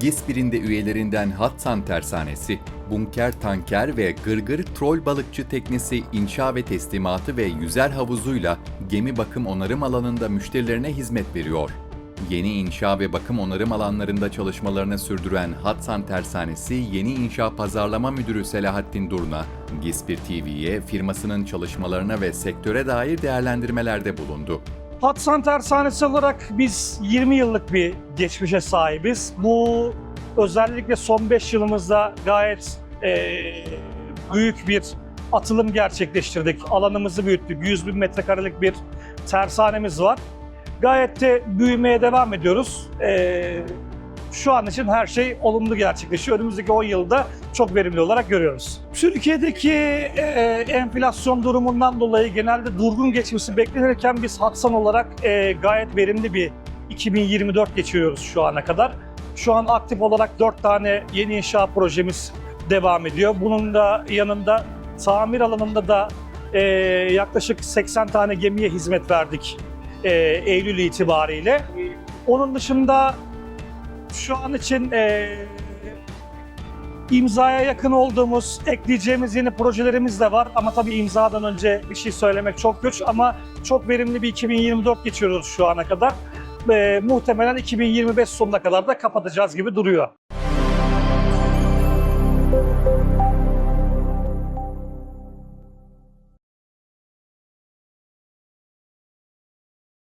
GİSPİR'in de üyelerinden Hatsan Tersanesi, bunker tanker ve gırgır trol balıkçı teknesi inşa ve teslimatı ve yüzer havuzuyla gemi bakım onarım alanında müşterilerine hizmet veriyor. Yeni inşa ve bakım onarım alanlarında çalışmalarını sürdüren Hatsan Tersanesi Yeni İnşa Pazarlama Müdürü Selahattin Durna, GİSPİR TV'ye firmasının çalışmalarına ve sektöre dair değerlendirmelerde bulundu. Hatsan Tersanesi olarak biz 20 yıllık bir geçmişe sahibiz. Bu özellikle son 5 yılımızda gayet eee, büyük bir atılım gerçekleştirdik. Alanımızı büyüttük. 100 bin metrekarelik bir tersanemiz var. Gayet de büyümeye devam ediyoruz. Eee, şu an için her şey olumlu gerçekleşiyor. Önümüzdeki 10 yılda çok verimli olarak görüyoruz. Türkiye'deki eee, enflasyon durumundan dolayı genelde durgun geçmesi beklenirken biz Hatsan olarak eee, gayet verimli bir 2024 geçiriyoruz şu ana kadar. Şu an aktif olarak 4 tane yeni inşaat projemiz devam ediyor. Bunun da yanında tamir alanında da eee, yaklaşık 80 tane gemiye hizmet verdik eee, Eylül itibariyle. Onun dışında şu an için eee, imzaya yakın olduğumuz, ekleyeceğimiz yeni projelerimiz de var. Ama tabii imzadan önce bir şey söylemek çok güç ama çok verimli bir 2024 geçiriyoruz şu ana kadar. Eee, muhtemelen 2025 sonuna kadar da kapatacağız gibi duruyor.